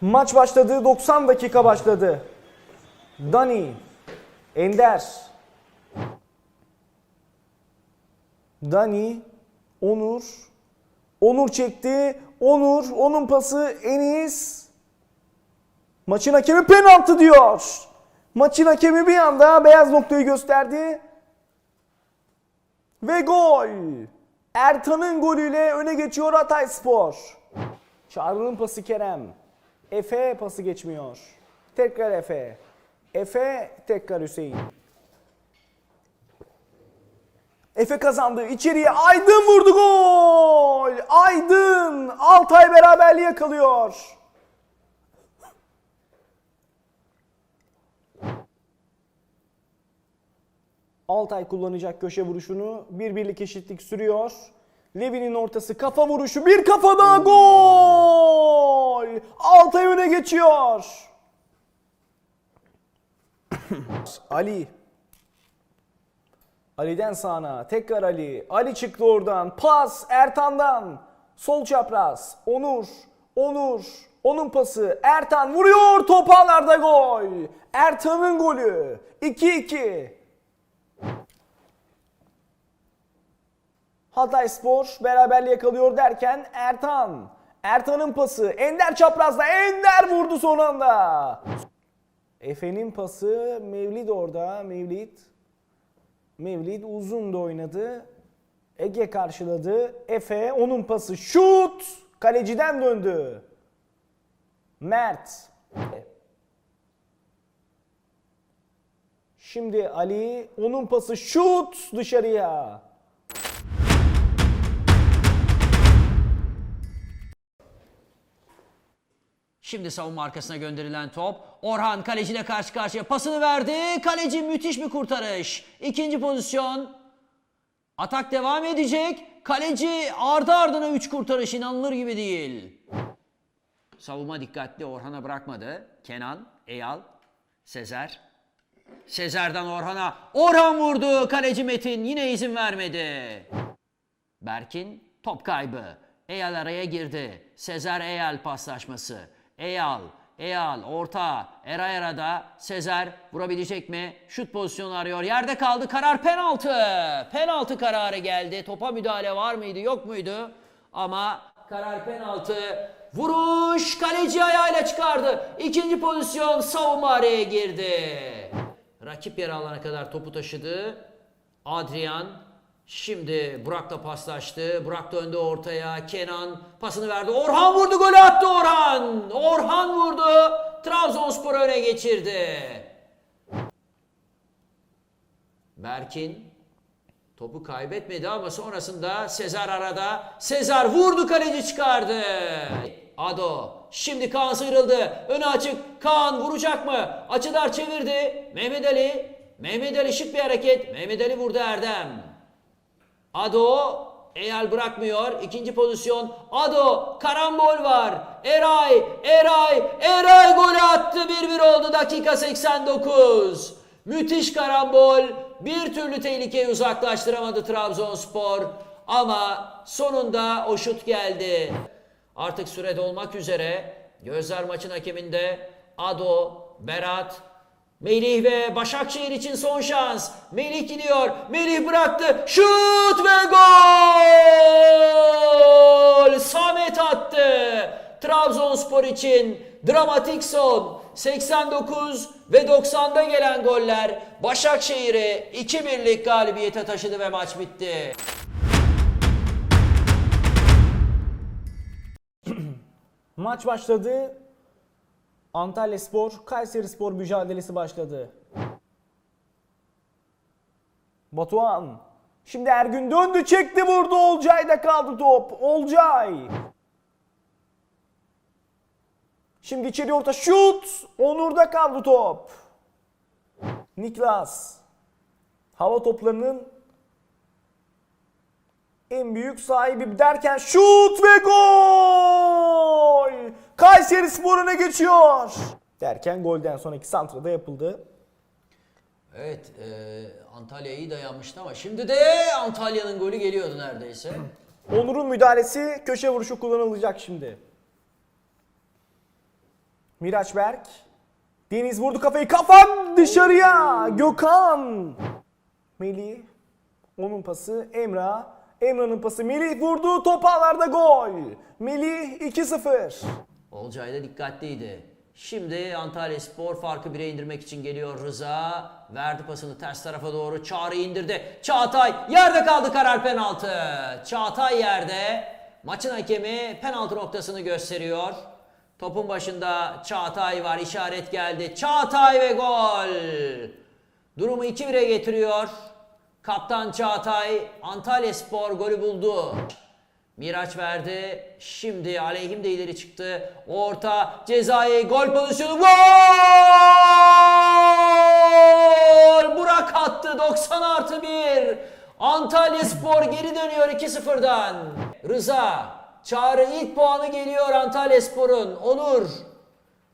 Maç başladı. 90 dakika başladı. Dani. Ender. Dani. Onur. Onur çekti. Onur. Onun pası Enis. Maçın hakemi penaltı diyor. Maçın hakemi bir anda beyaz noktayı gösterdi. Ve gol. Ertan'ın golüyle öne geçiyor Hatay Spor. Çağrı'nın pası Kerem. Efe pası geçmiyor. Tekrar Efe. Efe tekrar Hüseyin. Efe kazandı. İçeriye Aydın vurdu gol. Aydın Altay beraberliği yakalıyor. Altay kullanacak köşe vuruşunu. Bir birlik eşitlik sürüyor. Levi'nin ortası kafa vuruşu. Bir kafa daha gol. Altay öne geçiyor. Ali. Ali'den sağına. Tekrar Ali. Ali çıktı oradan. Pas Ertan'dan. Sol çapraz. Onur. Onur. Onun pası. Ertan vuruyor. Top ağlarda gol. Ertan'ın golü. 2-2. Hatay Spor beraberliği yakalıyor derken Ertan. Ertan'ın pası. Ender çaprazda. Ender vurdu son anda. Efe'nin pası. Mevlid orada. Mevlid. Mevlid uzun da oynadı. Ege karşıladı. Efe onun pası. Şut. Kaleciden döndü. Mert. Şimdi Ali onun pası şut dışarıya. Şimdi savunma arkasına gönderilen top. Orhan kaleciyle karşı karşıya pasını verdi. Kaleci müthiş bir kurtarış. İkinci pozisyon. Atak devam edecek. Kaleci ardı ardına 3 kurtarış inanılır gibi değil. Savunma dikkatli Orhan'a bırakmadı. Kenan, Eyal, Sezer. Sezer'den Orhan'a. Orhan vurdu. Kaleci Metin yine izin vermedi. Berkin top kaybı. Eyal araya girdi. Sezer Eyal paslaşması. Eyal, Eyal orta. Eray arada. Sezer vurabilecek mi? Şut pozisyonu arıyor. Yerde kaldı. Karar penaltı. Penaltı kararı geldi. Topa müdahale var mıydı yok muydu? Ama karar penaltı. Vuruş kaleci ayağıyla çıkardı. İkinci pozisyon savunma araya girdi. Rakip yer alana kadar topu taşıdı. Adrian şimdi Burak'la paslaştı. Burak döndü ortaya. Kenan pasını verdi. Orhan vurdu golü attı Orhan. Orhan vurdu. Trabzonspor öne geçirdi. Berkin topu kaybetmedi ama sonrasında Sezar arada. Sezar vurdu kaleci çıkardı. Ado şimdi Kaan sıyrıldı. Önü açık. Kaan vuracak mı? Açılar çevirdi. Mehmet Ali. Mehmet Ali şık bir hareket. Mehmet Ali vurdu Erdem. Ado Eyal bırakmıyor. İkinci pozisyon. Ado karambol var. Eray, Eray, Eray golü attı. 1-1 oldu dakika 89. Müthiş karambol. Bir türlü tehlikeyi uzaklaştıramadı Trabzonspor. Ama sonunda o şut geldi. Artık süre dolmak üzere. Gözler maçın hakeminde. Ado, Berat, Melih ve Başakşehir için son şans. Melih gidiyor. Melih bıraktı. Şut ve gol! Samet attı. Trabzonspor için dramatik son. 89 ve 90'da gelen goller Başakşehir'i 2-1'lik galibiyete taşıdı ve maç bitti. Maç başladı. Antalya Spor, Kayseri Spor mücadelesi başladı. Batuhan. Şimdi Ergün döndü, çekti, vurdu. Olcay'da kaldı top. Olcay. Şimdi içeri orta şut. Onur'da kaldı top. Niklas. Hava toplarının en büyük sahibi derken şut ve gol! Kayseri Spor öne geçiyor. Derken golden sonraki santrada yapıldı. Evet, e, Antalya iyi dayanmıştı ama şimdi de Antalya'nın golü geliyordu neredeyse. Onur'un müdahalesi köşe vuruşu kullanılacak şimdi. Miraç Berk. Deniz vurdu kafayı. Kafam dışarıya. Gökhan. Melih. Onun pası Emrah. Emrah'ın pası Melih vurdu. Top ağlarda gol. Melih 2-0. Olcay da dikkatliydi. Şimdi Antalya Spor farkı 1'e indirmek için geliyor Rıza. Verdi pasını ters tarafa doğru. Çağrı indirdi. Çağatay yerde kaldı karar penaltı. Çağatay yerde. Maçın hakemi penaltı noktasını gösteriyor. Topun başında Çağatay var. işaret geldi. Çağatay ve gol. Durumu 2-1'e getiriyor. Kaptan Çağatay Antalya Spor golü buldu. Miraç verdi. Şimdi aleyhim de ileri çıktı. Orta cezayı gol pozisyonu. Gol! Burak attı 90 artı 1. Antalya Spor geri dönüyor 2-0'dan. Rıza. Çağrı ilk puanı geliyor Antalya Spor'un. Onur.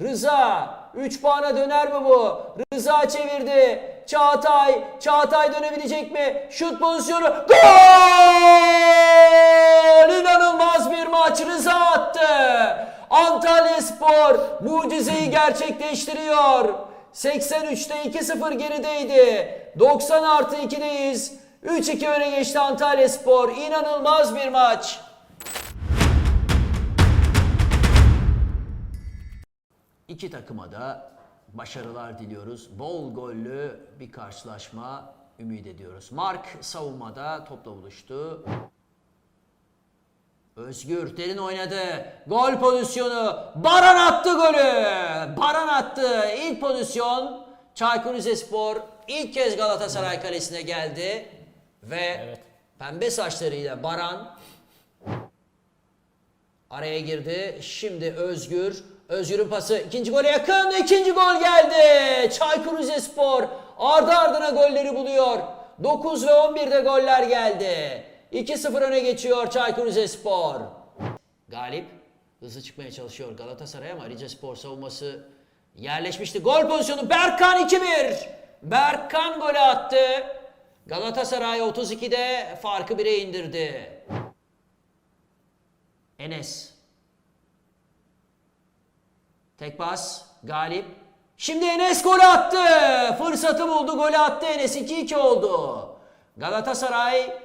Rıza 3 puana döner mi bu? Rıza çevirdi. Çağatay, Çağatay dönebilecek mi? Şut pozisyonu. Gol! İnanılmaz bir maç Rıza attı. Antalya Spor mucizeyi gerçekleştiriyor. 83'te 2-0 gerideydi. 90 artı 2'deyiz. 3-2 öne geçti Antalya Spor. İnanılmaz bir maç. İki takıma da başarılar diliyoruz. Bol gollü bir karşılaşma ümit ediyoruz. Mark savunmada topla buluştu. Özgür derin oynadı. Gol pozisyonu. Baran attı golü. Baran attı. İlk pozisyon Çaykur Rizespor ilk kez Galatasaray kalesine geldi. Ve pembe saçlarıyla Baran Araya girdi. Şimdi Özgür. Özgür'ün pası ikinci gole yakın. İkinci gol geldi. Çaykur Rizespor ardı ardına golleri buluyor. 9 ve 11'de goller geldi. 2-0 öne geçiyor Çaykur Rizespor. Galip hızlı çıkmaya çalışıyor Galatasaray ama Rizespor savunması yerleşmişti. Gol pozisyonu Berkan 2-1. Berkan golü attı. Galatasaray 32'de farkı 1'e indirdi. Enes. Tek pas. Galip. Şimdi Enes gol attı. Fırsatı buldu. Golü attı Enes. 2-2 oldu. Galatasaray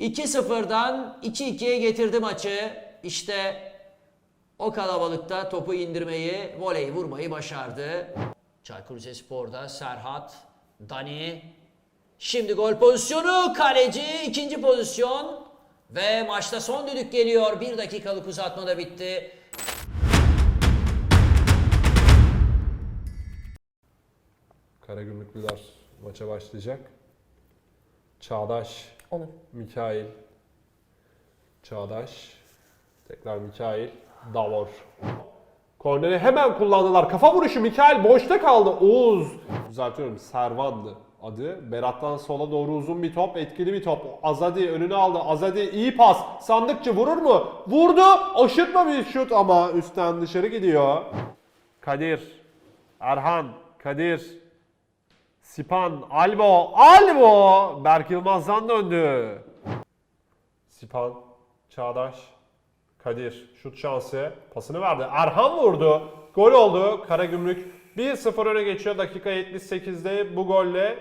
2-0'dan 2-2'ye getirdi maçı. İşte o kalabalıkta topu indirmeyi, voleyi vurmayı başardı. Çaykur Rizespor'da Serhat, Dani. Şimdi gol pozisyonu, kaleci ikinci pozisyon. Ve maçta son düdük geliyor. Bir dakikalık uzatmada bitti. Karagümrüklüler maça başlayacak. Çağdaş, Onu. Mikail, Çağdaş, tekrar Mikail, Davor. Korneri hemen kullandılar. Kafa vuruşu Mikail boşta kaldı. Oğuz. Düzeltiyorum. Servan'dı adı. Berat'tan sola doğru uzun bir top. Etkili bir top. Azadi önüne aldı. Azadi iyi pas. Sandıkçı vurur mu? Vurdu. Aşırtma bir şut ama üstten dışarı gidiyor. Kadir. Erhan. Kadir. Sipan, Albo, Albo! Berk Yılmaz'dan döndü. Sipan, Çağdaş, Kadir şut şansı pasını verdi. Erhan vurdu. Gol oldu. Karagümrük 1-0 öne geçiyor dakika 78'de bu golle.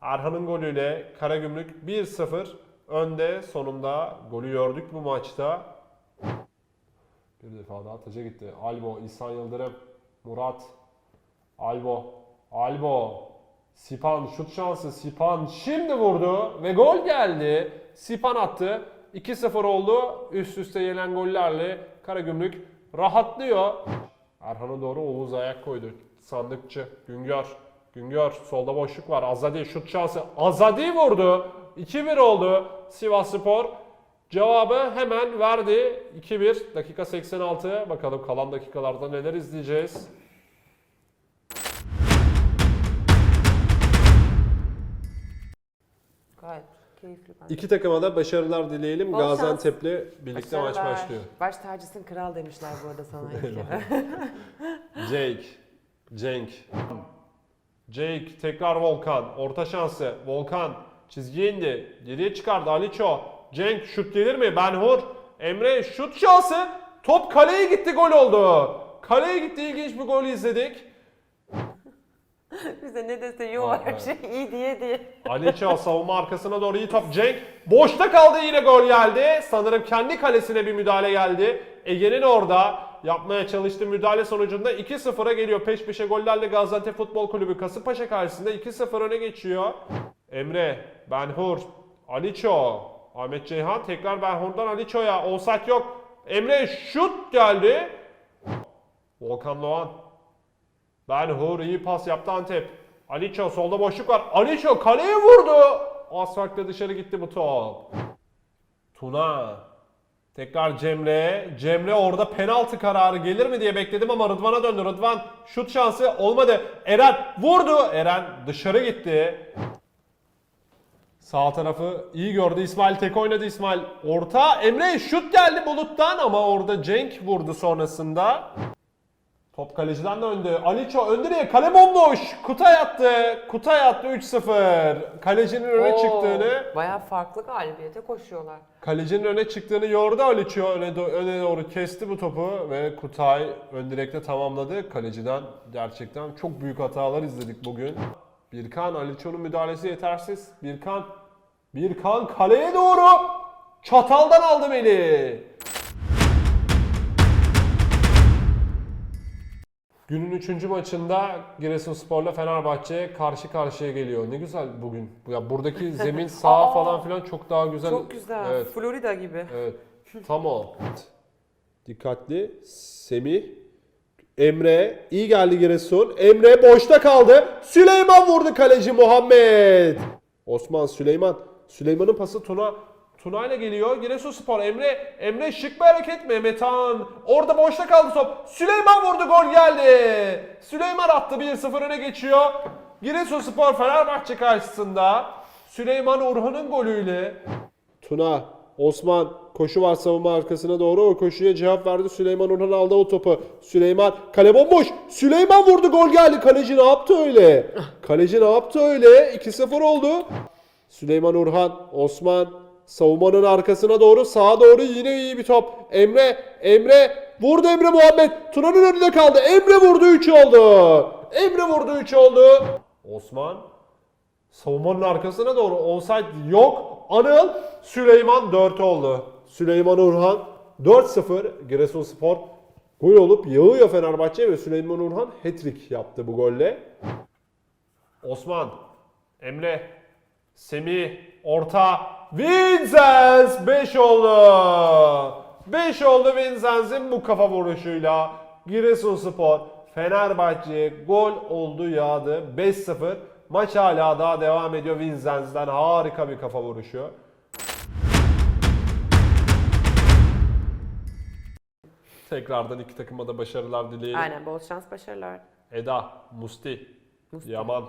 Erhan'ın golüyle Karagümrük 1-0 önde. Sonunda golü gördük bu maçta. Bir defa daha taca gitti. Albo, İhsan Yıldırım, Murat, Albo, Albo, Sipan şut şansı Sipan şimdi vurdu ve gol geldi. Sipan attı. 2-0 oldu. Üst üste gelen gollerle Karagümrük rahatlıyor. Erhan'a doğru Oğuz ayak koydu. Sandıkçı, Güngör. Güngör solda boşluk var. Azadi şut şansı. Azadi vurdu. 2-1 oldu. Sivas Spor cevabı hemen verdi. 2-1 dakika 86. Bakalım kalan dakikalarda neler izleyeceğiz. Gayet keyifli bence. İki takıma da başarılar dileyelim. Bol şans. Gaziantep'le birlikte maç Başarılar. başlıyor. Baş tacısın kral demişler bu arada sana ilk kere. Jake, Cenk. Jake tekrar Volkan. Orta şansı. Volkan çizgiye indi. Geriye çıkardı Aliço. Cenk şut gelir mi? Benhur. Emre şut şansı. Top kaleye gitti gol oldu. Kaleye gitti ilginç bir gol izledik. Bize ne dese yo her şey iyi diye diye. Aliço savunma arkasına doğru iyi top. Cenk boşta kaldı yine gol geldi. Sanırım kendi kalesine bir müdahale geldi. Ege'nin orada yapmaya çalıştığı müdahale sonucunda 2-0'a geliyor. Peş peşe gollerle Gaziantep Futbol Kulübü Kasımpaşa karşısında 2-0 öne geçiyor. Emre, Benhur, Aliço, Ahmet Ceyhan tekrar Benhur'dan Aliço'ya. Offside yok. Emre şut geldi. Volkan Doğan. Benhur iyi pas yaptı Antep. Aliço solda boşluk var. Aliço kaleye vurdu. Asfaltle dışarı gitti bu top. Tuna. Tekrar Cemre. Cemre orada penaltı kararı gelir mi diye bekledim ama Rıdvan'a döndü. Rıdvan şut şansı olmadı. Eren vurdu. Eren dışarı gitti. Sağ tarafı iyi gördü İsmail. Tek oynadı İsmail. Orta Emre şut geldi buluttan ama orada Cenk vurdu sonrasında. Top kaleciden döndü. Aliço önde diye kale bomboş. Kutay attı. Kutay attı 3-0. Kalecinin öne Oo, çıktığını, Bayağı farklı galibiyete koşuyorlar. kalecinin öne çıktığını gördü Aliço. Öne, do- öne doğru kesti bu topu ve Kutay ön direkte tamamladı. Kaleciden gerçekten çok büyük hatalar izledik bugün. Birkan Aliço'nun müdahalesi yetersiz. Birkan Birkan kaleye doğru çataldan aldı Melih. Günün 3. maçında Giresunspor'la Fenerbahçe karşı karşıya geliyor. Ne güzel bugün. Ya buradaki zemin sağ Aa! falan filan çok daha güzel. Çok güzel. Evet. Florida gibi. Evet. Tam o. Dikkatli. Semih. Emre. iyi geldi Giresun. Emre boşta kaldı. Süleyman vurdu kaleci Muhammed. Osman Süleyman. Süleyman'ın pası Tuna. Tuna ile geliyor. Giresunspor. Emre. Emre şık bir hareket. Mehmet Han. Orada boşta kaldı top. Süleyman vurdu. Gol geldi. Süleyman attı. 1-0 öne geçiyor. Giresunspor Fenerbahçe karşısında. Süleyman Orhan'ın golüyle Tuna, Osman koşu var savunma arkasına doğru. O koşuya cevap verdi. Süleyman Orhan aldı o topu. Süleyman kale bomboş. Süleyman vurdu gol geldi. Kaleci ne yaptı öyle? Kaleci ne yaptı öyle? 2-0 oldu. Süleyman Orhan, Osman savunmanın arkasına doğru sağa doğru yine iyi bir top. Emre, Emre vurdu Emre Muhammed. Tuna'nın önünde kaldı. Emre vurdu 3 oldu. Emre vurdu 3 oldu. Osman Savunmanın arkasına doğru offside yok. Anıl Süleyman 4 oldu. Süleyman Orhan 4-0 Giresunspor gol olup yağıyor Fenerbahçe ve Süleyman Orhan hat-trick yaptı bu golle. Osman, Emre, Semih, orta, Vincent 5 oldu. 5 oldu Vincent'in bu kafa vuruşuyla Giresunspor Fenerbahçe'ye gol oldu yağdı 5-0. Maç hala daha devam ediyor Vincent'den harika bir kafa vuruşu. Tekrardan iki takıma da başarılar dileyelim. Aynen bol şans başarılar. Eda, Musti, Musti. Yaman,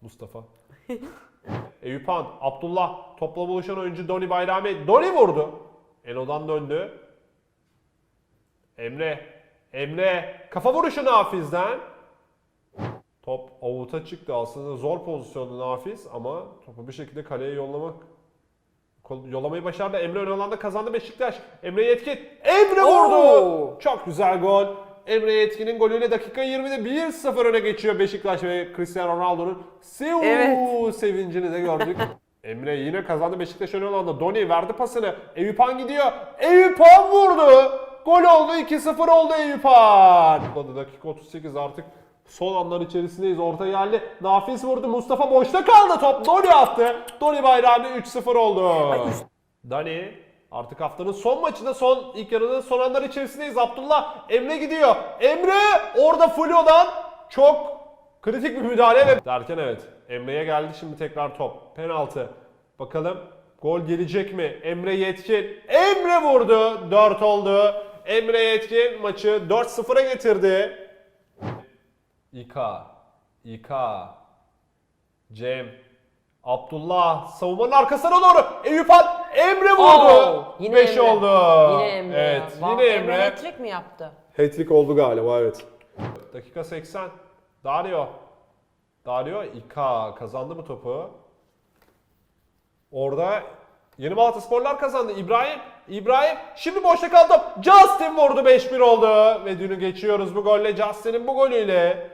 Mustafa. Eyüphan, Abdullah, topla buluşan oyuncu Doni Bayrami. Doni vurdu. Elo'dan döndü. Emre, Emre, kafa vuruşu Nafiz'den. Top avuta çıktı aslında zor pozisyonda Nafiz ama topu bir şekilde kaleye yollamak yollamayı başardı. Emre ön alanda kazandı Beşiktaş. Emre Yetkin. Emre vurdu. Oo! Çok güzel gol. Emre Yetkin'in golüyle dakika 20'de 1-0 öne geçiyor Beşiktaş ve Cristiano Ronaldo'nun Siu Evet. sevincini de gördük. Emre yine kazandı Beşiktaş ön alanda. Doni verdi pasını. Eyüphan gidiyor. Eyüphan vurdu. Gol oldu 2-0 oldu Eyüphan. Dakika 38 artık son anlar içerisindeyiz. Orta geldi. Nafiz vurdu. Mustafa boşta kaldı. Top Doni attı. Doni bayrağını 3-0 oldu. Dani artık haftanın son maçında son ilk yarının son anlar içerisindeyiz. Abdullah Emre gidiyor. Emre orada Fulyo'dan çok kritik bir müdahale ve derken evet Emre'ye geldi şimdi tekrar top. Penaltı. Bakalım gol gelecek mi? Emre Yetkin. Emre vurdu. 4 oldu. Emre Yetkin maçı 4-0'a getirdi. İka. İka. Cem. Abdullah savunmanın arkasına doğru. Eyüp Han Emre vurdu. Oo, yine 5 Emre. oldu. Yine Emre ya. Evet, Vay, yine Emre. hat-trick mi yaptı? Hat-trick oldu galiba evet. Dakika 80. Dario. Dario Ika kazandı bu topu. Orada Yeni Malatya Sporlar kazandı. İbrahim, İbrahim şimdi boşta kaldı. Justin vurdu 5-1 oldu. Ve dünü geçiyoruz bu golle. Justin'in bu golüyle